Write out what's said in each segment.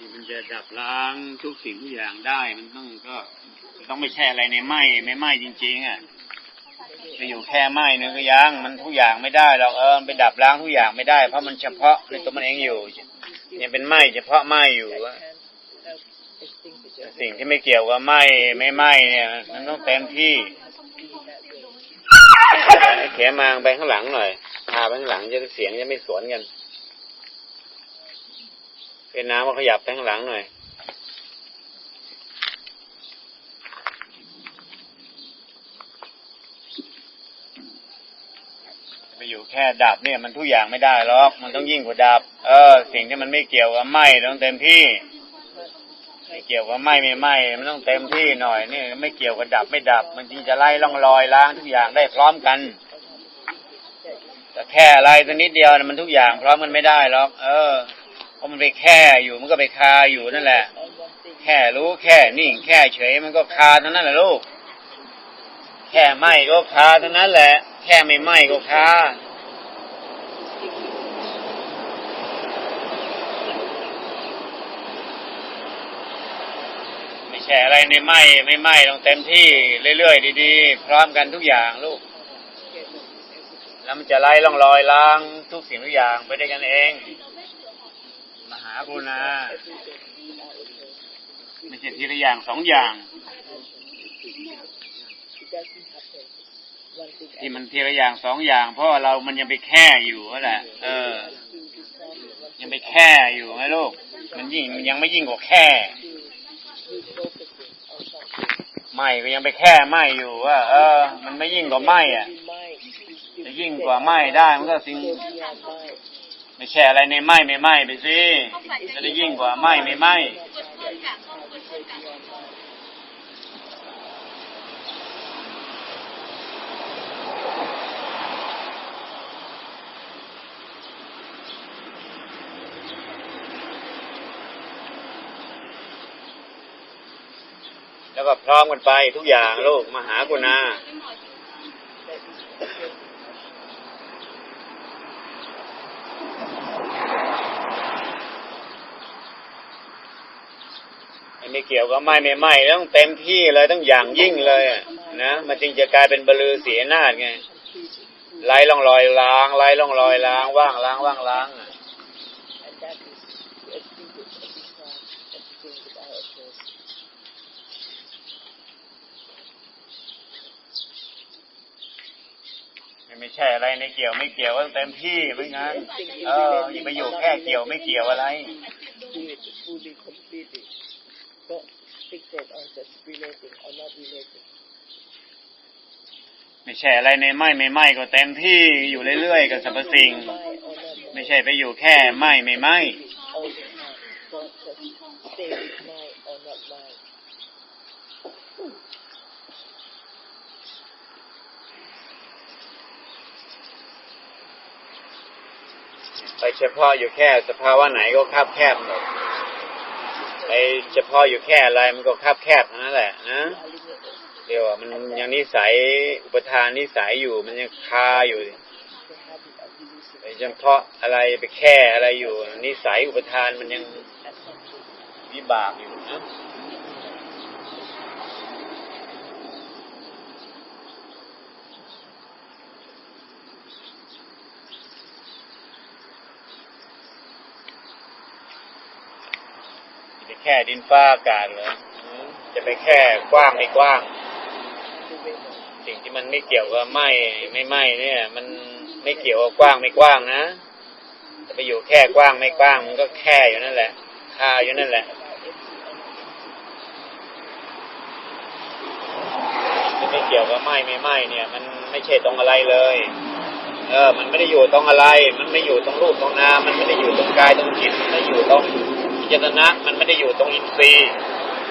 ที่มันจะดับล้างทุกสิ่งทุกอย่างได้มันต้องก็ต้องไม่ใช่อะไรในไหมไม่ไหมจริงๆอะจะอยู่แค่ไหมเนื้อก็ยังมันทุกอย่างไม่ได้หรอกเออมันไปดับล้างทุกอย่างไม่ได้ เพราะมันเฉพาะในตัวมันเองอยู่ยังเป็นไหมเฉพาะไหมอยู่สิ่งที่ไม่เกี่ยวกับไหมไม่ไหมเนี่ยมันต้องเต็มที่ไอ้เขมางไปข้างหลังหน่อยพาไปข้างหลังจะเสียงจะไม่สวนกัน เป็นน้ำมาขยับไปข้างหลังหน่อย ไปอยู่แค่ดับเนี่ยมันทุกอย่างไม่ได้หรอก มันต้องยิ่งกว่าดับ เออ สิ่งที่มันไม่เกี่ยวกับไหมต้องเต็มที่ ไม่เกี่ยวกับไหมไม่ไหมมันต้องเต็มที่หน่อยนี่ไม่เกี่ยวกับดับไม่ดับ มันจริงจะไล่ล่องลอยล้างทุกอย่างได้พร้อมกันแต่แค่อะไรตัวนิดเดียวมันทุกอย่างพร้อมกันไม่ได้หรอก เออ พราะมันไปแค่อยู่มันก็ไปคาอยู่นั่นแหละ แค่รู้แค่นิ่ง แค่เฉยมันก็คาเท่านั้นแหละลูก แค่ไหมก็คาเท่านั้นแหละ แค่ไม่ไหมก็คาไม่ใช่อะไรในไหมไม่ไหมต้องเต็มที่เรื่อยๆดีๆ พร้อมกันทุกอย่างลูก แล้วมันจะไล่ล่องลอยล้างทุกสิ่งทุกอย่างไปได้วยกันเองากุณาไม่ใช่ทีละอย่างสองอย่าง ที่มันทีละอย่างสองอย่าง เพราะเรามันยังไปแค่อยู่นั่นแหละเออ ยังไปแค่อยู่ไงลูกมันยิ่งมันยังไม่ยิ่งกว่าแค่ไม่ก็ยังไปแค่ไม่อยู่ว่าเออ มันไม่ยิ่งกว่าไม่อะจะยิ่งกว่าไม่ได้มันก็สิ่ง ไม่ใช่อะไรในไม่ไม่ไม่ไปสิจะได้ยิ่งกว่าไม่ไม่ไม่แล้วก็พร้อมกันไปทุกอย่างลูกมหากุณา ไม่เกี่ยวกับไม่ไม่ไม่ต้องเต็มที่เลยต้องอย่างยิ่งเลยนะมันจึงจะกลายเป็นบลือเสียนาฏไงไล่ล่องลอยล้างไล่ล่องลอยล้างว่างล้างว่างล้างไม่ใช่อะไรในเกี่ยวไม่เกี่ยวต้องเต็มที่เหมือนกันเอออย่าไปอยู่แค่เกี่ยวไม่เกี่ยวอะไร do it fully, completely. Don't fixate on just relating or not relating. ไม่ใช่อะไรในไม่ไม่ไม่ก็เต็มที่อยู่เรื่อยๆกับสรรพสิ่ง Mind or not ไม่ใช่ไปอยู่แค่ไม่ไม่ไม่ all the time. Don't just stay with mind or not mind. ไปเฉพาะอยู่แค่สภาวะไหนก็คับแคบหมด ไอเฉพาะอยู่แค่อะไรมันก็คับแคบนั่นแหละนะเดี๋ยวมันยังนิสัยอุปทานนิสัยอยู่ มันยังคาอยู่ The habit of illusion ไปเฉพาะอะไรไปแค่อะไรอยู่ นิสัยอุปทานมันยังวิบากอยู่นะ แค่ดินฟ้าอากาศเหรอจะไปแค่กว้างไม่กว้าง สิ่งที่มันไม่เกี่ยวกับไหมไม่ไหมเนี่ย มันไม่เกี่ยวกับกว้างไม่กว้างนะจะไปอยู่แค่กว้างไม่กว้างมันก็แค่อยู่นั่นแหละคาอยู่นั่นแหละไม่เกี่ยวกับไหมไม่ไหมเนี่ย มันไม่ใช่ตรงอะไรเลย เออ มันไม่ได้อยู่ตรงอะไร มันไม่อยู่ตรงรูปตรงนามมันไม่ได้อยู่ตรงกายตรงจิตมันไม่อยู่ตรง จตนะ มันไม่ได้อยู่ตรงอินทรีย์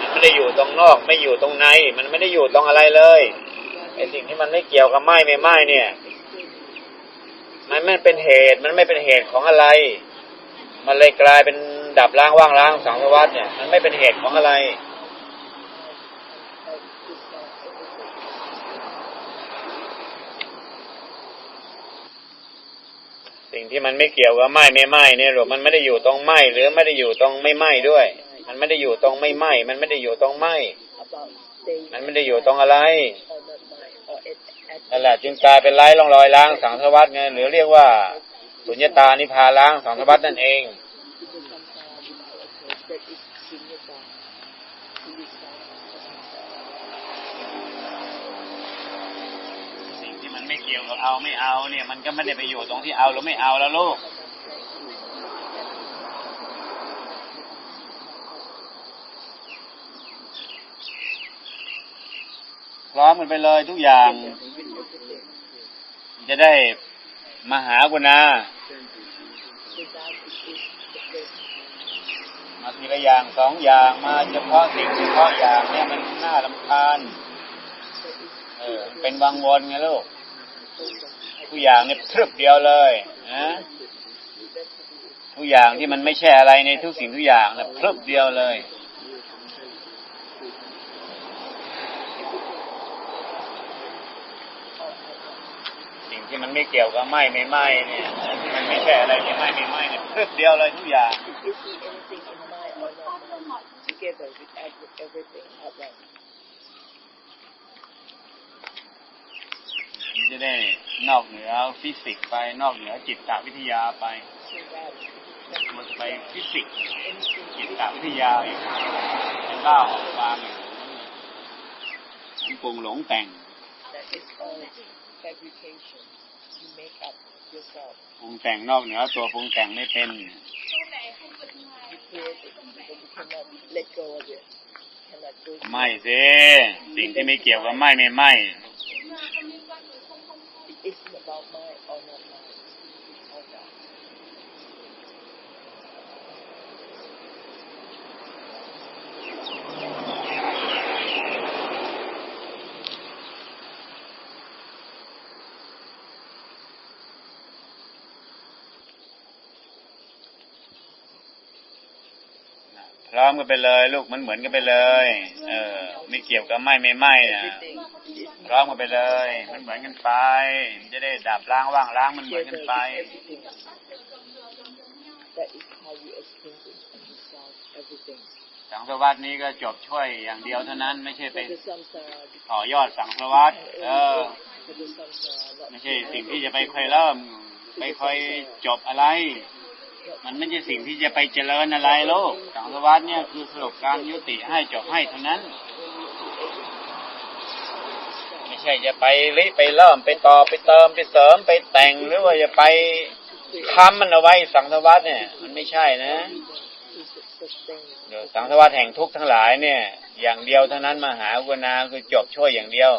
มันไม่ได้อยู่ตรงนอก ไม่อยู่ตรงใน มันไม่ได้อยู่ตรงอะไรเลยไอสิ่งที่มันไม่เกี่ยวกับไม้ไม่ไหมเนี่ย มันไม่เป็นเหตุ มันไม่เป็นเหตุของอะไร มันเลยกลายเป็นดับล้างว่างล้างสังสวัตเนี่ย มันไม่เป็นเหตุของอะไร สิ่งที่มันไม่เกี่ยวกับไหม้ไม่ไหม้เนี่ยหรอกมันไม่ได้อยู่ตรงไหม้หรือไม่ได้อยู่ตรงไม่ไหม้ด้วย มันไม่ได้อยู่ตรงไม่ไหม้มันไม่ได้อยู่ตรงไหม้มันไม่ได้อยู่ตรงอะไรนั่นแหละจึงกลายเป็นไร้ร่องรอยล้างสังสารวัฏไงหรือเรียกว่าสุญญตานิพาล้างสังสารวัฏนั่นเอง the samsara without a cause that is shunyata to be found as สิ่งที่มันไม่ เกี่ยวกับเอาไม่เอาเนี่ย มันก็ไม่ได้ไปอยู่ตรงที่เอาหรือไม่เอาแล้วลูกพร้อมกันไปเลยทุกอย่าง จะได้มาหากุณามาทีละอย่างสองอย่างมาเฉพาะสิ่งเฉพาะอย่างเนี่ยมันน่าลำคาญ เออ เป็นวังวนไงลูก ทุกอย่างเนี่ยพรึบเดียวเลยนะทุกอย่างที่มันไม่ใช่อะไรในทุกสิ่งทุกอย่างเนี่ยพรึบเดียวเลยสิ่งที่มันไม่เกี่ยวกับไหมไม่ไหมเนี่ยที่มันไม่ใช่อะไรไม่ไหมไม่ไหมเนี่ยพรึบเดียวเลยทุกอย่าง จะได้นอกเหนือฟิสิกส์ไปนอกเหนือจิตวิทยาไปมันไปฟิสิกส์จิตวิทยาอีกเป็นบ้าออกฟางอีกมันปรุงหลงแต่งปรุงแต่งนอกเหนือตัวปรุงแต่งไม่เป็นไม่สิสิ่งที่ไม่เกี่ยวกับไม่ไม่ไม่ It isn't about mine or not mine. It's all that. พร้อมกันไปเลย ลูกมันเหมือนกันไปเลย เออ ไม่เกี่ยวกับไม่ไม่ไม่นะ Everything is พ ร้อมกันไปเลย มันเหมือนกันไป มันจะได้ดับล้างว่างล้างมันเหมือนกันไป สังสวัตนี้ก็จบช่วยอย่างเดียวเท่านั้น ไม่ใช่ไปต่อยอดสังสวัตเออ ไม่ใช่สิ่งที่จะไปค่อยเริ่มไปค่อยจบอะไร มันไม่ใช่สิ่งที่จะไปเจริญอะไรโลกสังสวัตเนี่ยคือสรุปการยุติให้จบให้เท่านั้น ใช่จะไปริไปเริ่มไปต่อไปเติมไปเสริมไปแต่งหรือว่าจะไปค้ำมันเอาไว้สังสวัตเนี่ย มันไม่ใช่นะเดี๋ยวสังสวัตแห่งทุกข์ทั้งหลายเนี่ย อย่างเดียวเท่านั้นมาหากุณาคือจบช่วยอย่างเดียว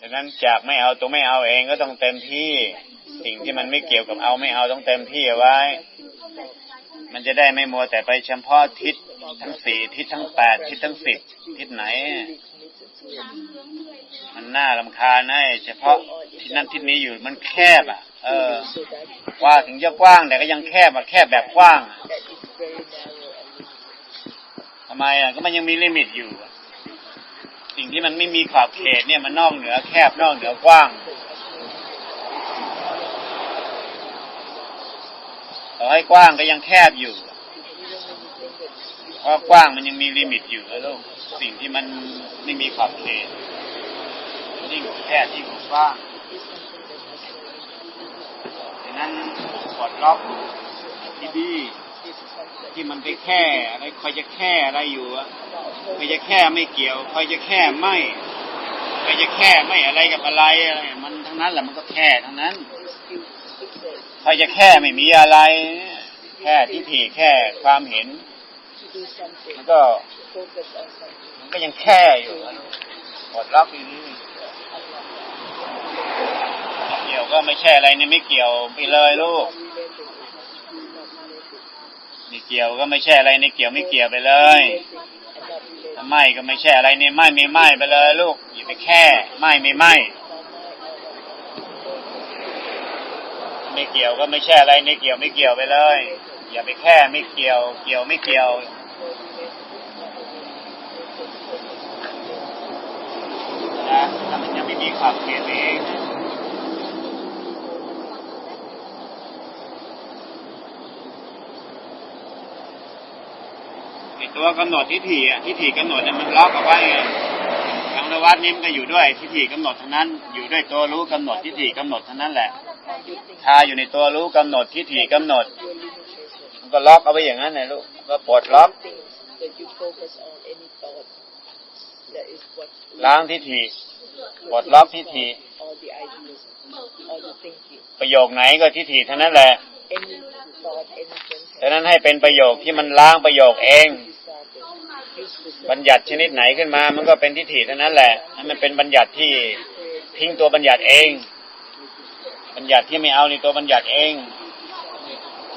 ดังนั้นจากไม่เอาตัวไม่เอาเองก็ต้องเต็มที่ สิ่งที่มันไม่เกี่ยวกับเอาไม่เอาต้องเต็มที่เอาไว้ มันจะได้ไม่มัวแต่ไปเฉพาะทิศทั้งสี่ทิศทั้งแปดทิศทั้งสิบทิศไหน มันน่าลำคาญนะไอ้เฉพาะทิศนั้นทิศนี้อยู่มันแคบอะ เออ ว่าถึงจะกว้างแต่ก็ยังแคบอะแคบแบบกว้างทำไมอะก็มันยังมีลิมิตอยู่อะ สิ่งที่มันไม่มีขอบเขตเนี่ยมันนอกเหนือแคบนอกเหนือกว้างต่อให้กว้างก็ยังแคบอยู่เพราะกว้างมันยังมีลิมิตอยู่แล้วลูกสิ่งที่มันไม่มีขอบเขตยิ่งแคบยิ่งกว่ากว้างดังนั้นกดล็อกที่ดีที่มันไปแค่อะไรคอยจะแค่อะไรอยู่อะ คอยจะแค่ไม่เกี่ยวคอยจะแค่ไม่คอยจะแค่ไม่อะไรกับอะไรอะไรมันทั้งนั้นแหละมันก็แค่ทั้งนั้นคอยจะแค่ไม่มีอะไร แค่ทิฏฐิแค่ความเห็นมันก็มันก็ยังแค่อยู่อะกดล็อกอยู่นี่ไม่เกี่ยวก็ไม่ใช่อะไรนี่ไม่เกี่ยวไปเลยลูกไม่เกี่ยวก็ไม่ใช่อะไรในเกี่ยวไม่เกี่ยวไปเลย Related and not related. ถ้าไม่ก็ไม่ใช่อะไรเนี่ยไม่ไม่ไม่ไปเลยลูกอย่าไปแค่ไม่ไม่ไม่ไม่เกี่ยวก็ไม่ใช่อะไรไม่เกี่ยวไม่เกี่ยวไปเลย อย่าไปแค่ไม่เกี่ยว เกี่ยวไม่เกี่ยวนะถ้ามันยังไม่มีความเขตเองไอ ตัวกำหนดทิฏฐิอะทิฏฐิกำหนดเนี่ยมันล็อกเอาไว้ไงทางนวัดนี่มันก็อยู่ด้วยทิฏฐิกำหนดทั้งนั้น อยู่ด้วยตัวรู้กำหนดทิฏฐิกำหนดทั้งนั้นแหละชาอยู่ในตัวรู้กำหนดทิฏฐิกำหนด มันก็ล็อกเอาไว้อย่างนั้นนะลูกก็ปลดล็อกล้างทิฏฐิปลดล็อกทิฏฐิประโยคไหนก็ทิฏฐิเท่านั้นแหละ any thought any ฉะ sentence นั้นให้เป็นประโยคที่มันล้างประโยคเอง บัญญัติชนิดไหนขึ้นมา มันก็เป็นทิฏฐิเท่านั้นแหละให้มันเป็นบัญญัติที่ทิ้งตัวบัญญัติเอง บัญญัติที่ไม่เอาในตัวบัญญัติเอง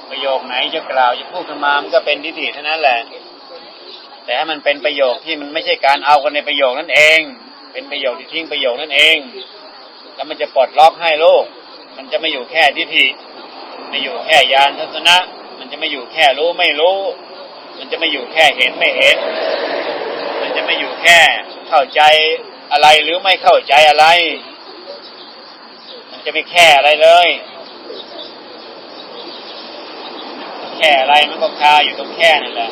ประโยคไหนจะกล่าวจะพูดขึ้นมามันก็เป็นทิฏฐิเท่านั้นแหละ แต่ให้มันเป็นประโยคที่มันไม่ใช่การเอากันในประโยคนั่นเอง เป็นประโยคที่ทิ้งประโยคนั่นเอง แล้วมันจะปลดล็อกให้โลก มันจะไม่อยู่แค่ทิฏฐิไม่อยู่แค่ยานทัศนะ มันจะไม่อยู่แค่รู้ไม่รู้ มันจะไม่อยู่แค่เห็นไม่เห็น มันจะไม่อยู่แค่เข้าใจอะไรหรือไม่เข้าใจอะไร มันจะไม่แค่อะไรเลย แค่อะไรมันก็คาอยู่ตรงแค่นั่นแหละ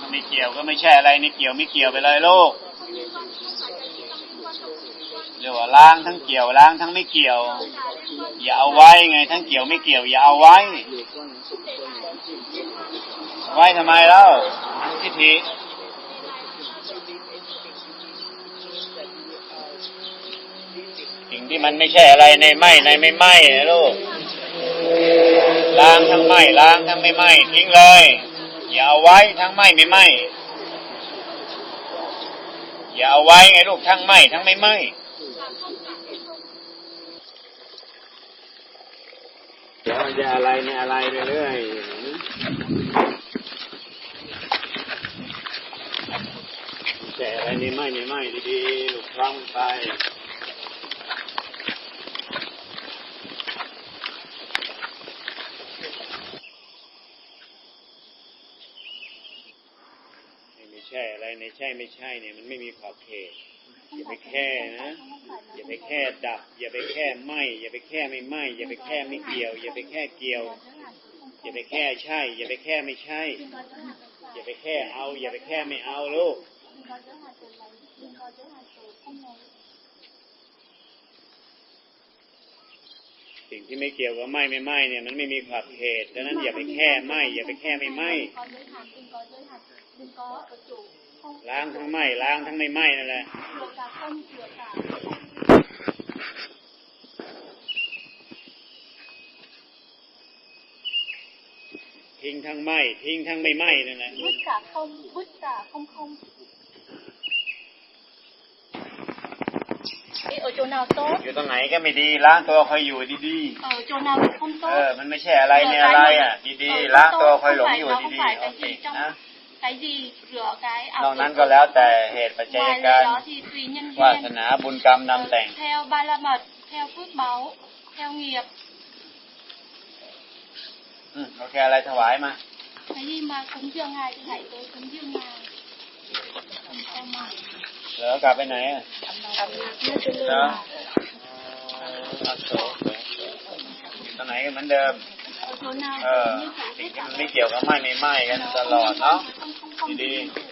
มันไม่เกี่ยวก็ไม่ใช่อะไรนี่เกี่ยวไม่เกี่ยวไปเลยโลก เรียกว่าล้างทั้งเกี่ยวล้างทั้งไม่เกี่ยว อย่าเอาไว้ไง ทั้งเกี่ยวไม่เกี่ยว อย่าเอาไว้ ไว้ทำไมเล่าทิฏฐิสิ่งที่มันไม่ใช่อะไรในไหมในไม่ไหมนะลูกล้างทั้งไหมล้างทั้งไม่ไหมทิ้งเลย อย่าเอาไว้ทั้งไหมไม่ไหมอย่าเอาไว้ไงลูกทั้งไหมทั้งไม่ไหม แล้วมันจะอะไรในอะไรไปเรื่อยแต่อะไรในไม้ในไม้ดีๆลูกคล้องไปไม่ใช่อะไรในใช่ไม่ใช่เนี่ยมันไม่มีขอบเขต อย่าไปแค่นะ อย่าไปแค่ดับ อย่าไปแค่ไหมอย่าไปแค่ไม่ไหมอย่าไปแค่ไม่เกี่ยว อย่าไปแค่เกี่ยว อย่าไปแค่ใช่ อย่าไปแค่ไม่ใช่ อย่าไปแค่เอา อย่าไปแค่ไม่เอาลูกสิ่งที่ไม่เกี่ยวกับไหมไม่ไหมเนี่ยมันไม่มีขอบเขตดังนั้นอย่าไปแค่ไหมอย่าไปแค่ไม่ไหม có giới hạn đừng có giới hạn đừng có ở chủ không ล้างทั้งไหมล้างทั้งไม่ไหมนั่นแหละ chữa cả không chữa cả không ทิ้งทั้งไหมทิ้งทั้งไม่ไหมนั่นแหละ vứt cả không vứt cả không không Thế ở chỗ nào tốt อยู่ตรงไหนก็ไม่ดีล้างตัวคอยอยู่ดี ở chỗ nào thì không ๆเอ tốt อมันไม่ใช่อะไรในอะไรอะ ดีๆล้างตัวคอยหลงอยู่ nó không ดี phải ๆโอ cái เค gì trong นะ cái gì rửa cái นอก ảo นั้น tưởng ก็แล้วแต่เหตุปัจจัย ngoài การ lời đó thì tùy nhân วาส duyên นาบุญกรรมนำ Ờ, แต่ง theo ba la mật theo phước báu theo nghiệp อืมโอเคอะไรถวายมา cái gì mà cúng dường ngài thì hãy tới cúng dường ngài không sao mà เหลือกลับไปไหนอ่ะ Như tôi เหร lừa อ mà. อักโสอยู่ตรงไหนก็เหมือนเดิม ở chỗ nào เออ ไม่เกี่ยวกับไหม้ไม่ไหม้กันตลอดเนาะดีๆ